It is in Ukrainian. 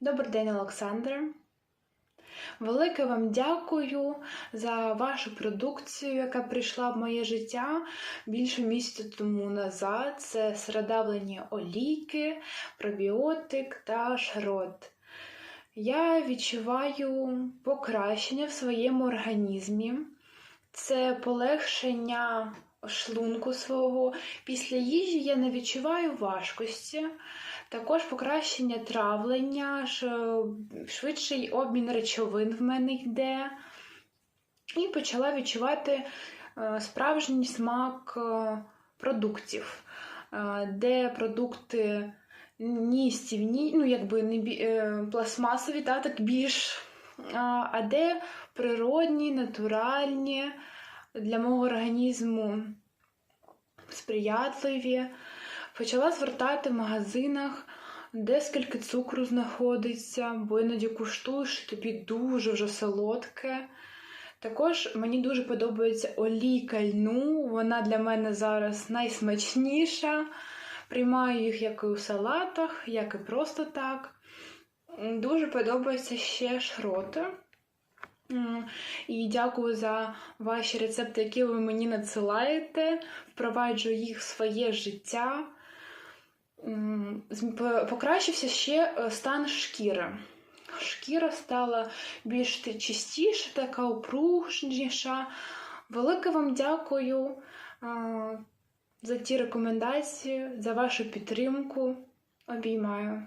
Добрий день, Олександре. Велике вам дякую за вашу продукцію, яка прийшла в моє життя більше місяця тому назад. Це середавлені олійки, пробіотик та шрот. Я відчуваю покращення в своєму організмі. Це полегшення шлунку свого. Після їжі я не відчуваю важкості. Також покращення травлення, швидший обмін речовин в мене йде. І почала відчувати е, справжній смак е, продуктів, е, де продукти ні стівні, ну якби не пластмасові, та, так більш, а де природні, натуральні для мого організму сприятливі. Почала звертати в магазинах, де скільки цукру знаходиться, бо іноді куштуєш, тобі дуже вже солодке. Також мені дуже подобається олійка льну, вона для мене зараз найсмачніша. Приймаю їх як і у салатах, як і просто так. Дуже подобаються ще шроти. І дякую за ваші рецепти, які ви мені надсилаєте. Впроваджую їх в своє життя. Покращився ще е, стан шкіри. Шкіра стала більш чистіша, така упружніша. Велике вам дякую за ті рекомендації, за вашу підтримку. Обіймаю.